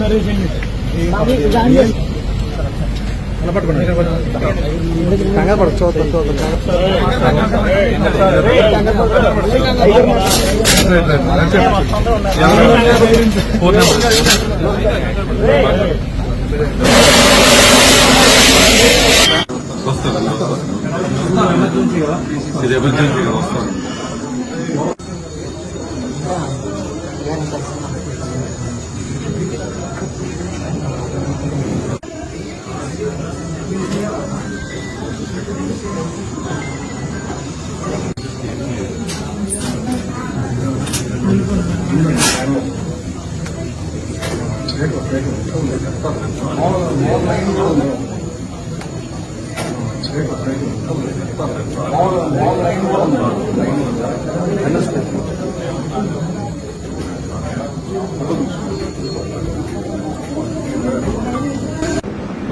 నరేష్ అండి ഞങ്ങൾ പഠിച്ചോ വസ്തു ഇതേപോലെ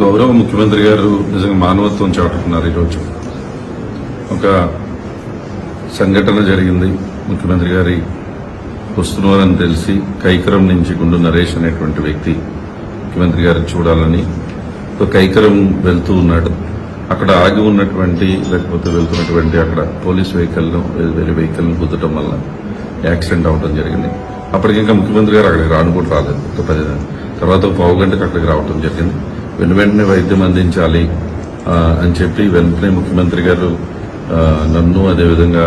గౌరవ ముఖ్యమంత్రి గారు నిజంగా మానవత్వం చాటుకున్నారు ఈరోజు. ఒక సంఘటన జరిగింది. ముఖ్యమంత్రి గారి వస్తున్నారని తెలిసి కైకరం నుంచి గుండు నరేష్ అనేటువంటి వ్యక్తి ముఖ్యమంత్రి గారిని చూడాలని ఒక కైకరం వెళ్తూ ఉన్నాడు. అక్కడ ఆగి ఉన్నటువంటి లేకపోతే వెళ్తున్నటువంటి అక్కడ పోలీస్ వెహికల్ వేరే వెహికల్ను గుద్దటం వల్ల యాక్సిడెంట్ అవడం జరిగింది. అప్పటికి ఇంకా ముఖ్యమంత్రి గారు అక్కడికి రాను కూడా రాలేదు. ఒక పది తర్వాత పావు గంటకు అక్కడికి రావడం జరిగింది. వెను వెంటనే వైద్యం అందించాలి అని చెప్పి వెంటనే ముఖ్యమంత్రి గారు నన్ను అదేవిధంగా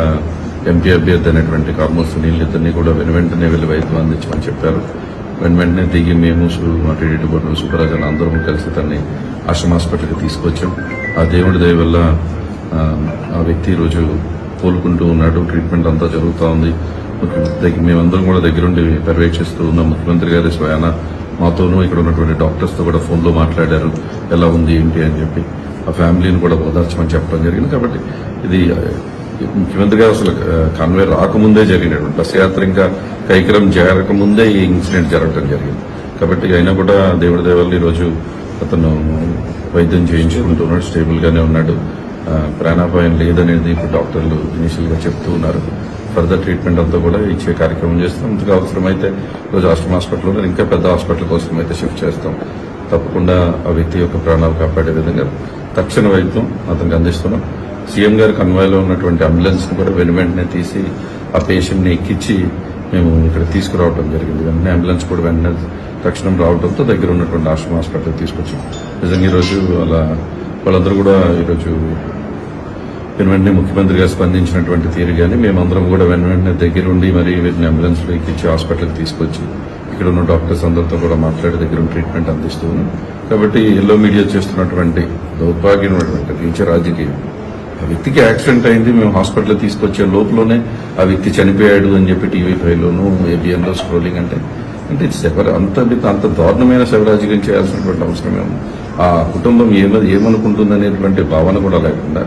ఎంపీ అభ్యర్థి అయినటువంటి కామోస్ సునీల్ ఇద్దరిని కూడా వెను వెంటనే వెళ్ళి వైద్యం అందించమని చెప్పారు. వెంట వెంటనే దిగి మేము సు- మా టీడీటీ బోర్డు సుబ్బరాజన్ అందరం కలిసి తన్ని ఆశ్రమ హాస్పిటల్కి తీసుకొచ్చాం. ఆ దేవుడి దయ వల్ల ఆ, వ్యక్తి ఈరోజు కోలుకుంటూ ఉన్నాడు. ట్రీట్మెంట్ అంతా జరుగుతూ ఉంది. మేమందరం కూడా దగ్గరుండి పర్యవేక్షిస్తూ ఉన్నాం. ముఖ్యమంత్రి గారి స్వయాన మాతోనూ ఇక్కడ ఉన్నటువంటి డాక్టర్స్తో కూడా ఫోన్లో మాట్లాడారు. ఎలా ఉంది ఏంటి అని చెప్పి. ఆ ఫ్యామిలీని కూడా ఓదార్చమని చెప్పడం జరిగింది. కాబట్టి ఇది ముఖ్యమంత్రి గారు అసలు కన్వే రాకముందే జరిగినటువంటి బస్ యాత్ర ఇంకా కైకరం జరగకముందే ఈ ఇన్సిడెంట్ జరగడం జరిగింది. కాబట్టి అయినా కూడా దేవుడి దేవాళ్ళు ఈరోజు అతను వైద్యం చేయించుకుంటున్నాడు స్టేబుల్గానే ఉన్నాడు. ప్రాణాపాయం లేదనేది ఇప్పుడు డాక్టర్లు ఇనిషియల్గా చెప్తూ ఉన్నారు. ఫర్దర్ ట్రీట్మెంట్ అంతా కూడా ఇచ్చే కార్యక్రమం చేస్తాం. ఇంతకు అవసరమైతే రోజు ఆశ్రమ హాస్పిటల్లో ఇంకా పెద్ద హాస్పిటల్ కోసం అయితే షిఫ్ట్ చేస్తాం. తప్పకుండా ఆ వ్యక్తి యొక్క ప్రాణాలు కాపాడే విధంగా తక్షణ వైద్యం అతనికి అందిస్తున్నాం. సీఎం గారి కన్వాయ్లో ఉన్నటువంటి అంబులెన్స్ని కూడా వెను వెంటనే తీసి ఆ పేషెంట్ని ఎక్కించి మేము ఇక్కడ తీసుకురావడం జరిగింది. వెంటనే అంబులెన్స్ కూడా వెంటనే తక్షణం రావడంతో దగ్గర ఉన్నటువంటి ఆశ్రమ హాస్పిటల్ తీసుకొచ్చాం. నిజంగా ఈరోజు అలా వాళ్ళందరూ కూడా ఈరోజు వెను వెంటనే ముఖ్యమంత్రి గారు స్పందించినటువంటి తీరు కానీ మేమందరం కూడా వెను వెంటనే దగ్గరుండి మరి వీటిని అంబులెన్స్లో ఎక్కించి హాస్పిటల్కి తీసుకొచ్చి ఇక్కడ ఉన్న డాక్టర్స్ అందరితో కూడా మాట్లాడి దగ్గర ట్రీట్మెంట్ అందిస్తూ ఉన్నాం. కాబట్టి ఎల్లో మీడియా చేస్తున్నటువంటి దౌర్భాగ్యమైనటువంటి నీచ రాజకీయం. ఆ వ్యక్తికి యాక్సిడెంట్ అయింది మేము హాస్పిటల్ తీసుకొచ్చే లోపలనే ఆ వ్యక్తి చనిపోయాడు అని చెప్పి టీవీ ఫైవ్ ఏబిఎన్లో స్క్రోలింగ్ అంటే అంటే ఇట్స్ శవ అంత అంత దారుణమైన శవరాజకీయం చేయాల్సినటువంటి అవసరం ఏమో ఆ కుటుంబం ఏమ ఏమనుకుంటుంది అనేటువంటి భావన కూడా లేకుండా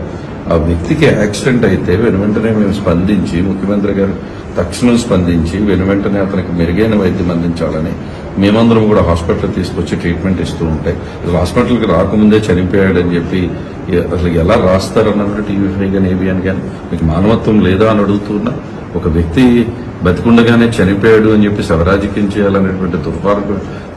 ఆ వ్యక్తికి యాక్సిడెంట్ అయితే వెను వెంటనే మేము స్పందించి ముఖ్యమంత్రి గారు తక్షణం స్పందించి వెను వెంటనే అతనికి మెరుగైన వైద్యం అందించాలని మేమందరం కూడా హాస్పిటల్ తీసుకొచ్చి ట్రీట్మెంట్ ఇస్తూ ఉంటాయి అసలు హాస్పిటల్కి రాకముందే చనిపోయాడని చెప్పి అసలు ఎలా రాస్తారన్నట్టు టీవీఫై కానీ ఏబిఎన్ కానీ మీకు మానవత్వం లేదా అని అడుగుతున్నా ఒక వ్యక్తి బతికుండగానే చనిపోయాడు అని చెప్పి శవరాజకీయం చేయాలనేటువంటి దుర్మార్గ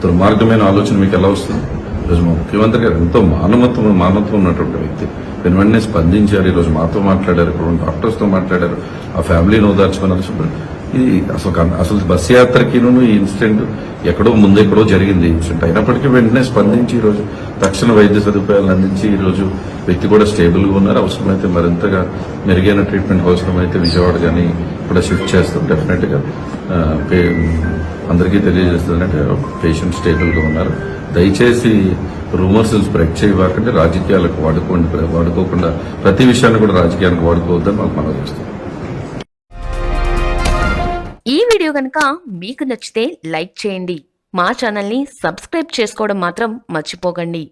దుర్మార్గమైన ఆలోచన మీకు ఎలా వస్తుంది? ఈరోజు మా ముఖ్యమంత్రి గారు ఎంతో మానవత్వం మానవత్వం ఉన్నటువంటి వ్యక్తి. నేను వెంటనే స్పందించారు ఈరోజు మాతో మాట్లాడారు ఇక్కడ డాక్టర్స్తో మాట్లాడారు ఆ ఫ్యామిలీని ఓదార్చుకున్నారు శుభ్రం ఇది అసలు అసలు బస్ యాత్రకిను ఈ ఇన్సిడెంట్ ఎక్కడో ముందు ఎక్కడో జరిగింది ఇన్సిడెంట్ అయినప్పటికీ వెంటనే స్పందించి ఈరోజు తక్షణ వైద్య సదుపాయాలు అందించి ఈరోజు వ్యక్తి కూడా స్టేబుల్గా ఉన్నారు. అవసరమైతే మరింతగా మెరుగైన ట్రీట్మెంట్ అవసరమైతే విజయవాడ కానీ కూడా షిఫ్ట్ చేస్తాం డెఫినెట్గా. అందరికీ తెలియజేస్తుందంటే పేషెంట్ స్టేబుల్గా ఉన్నారు. దయచేసి రూమర్స్ స్ప్రెడ్ చేయబాకంటే రాజకీయాలకు వాడుకోండి. వాడుకోకుండా ప్రతి విషయాన్ని కూడా రాజకీయానికి వాడుకోవద్దని మాకు మనం చేస్తాం ఈ వీడియో కనుక మీకు నచ్చితే లైక్ చేయండి. మా ఛానల్ని సబ్స్క్రైబ్ చేసుకోవడం మాత్రం మర్చిపోకండి.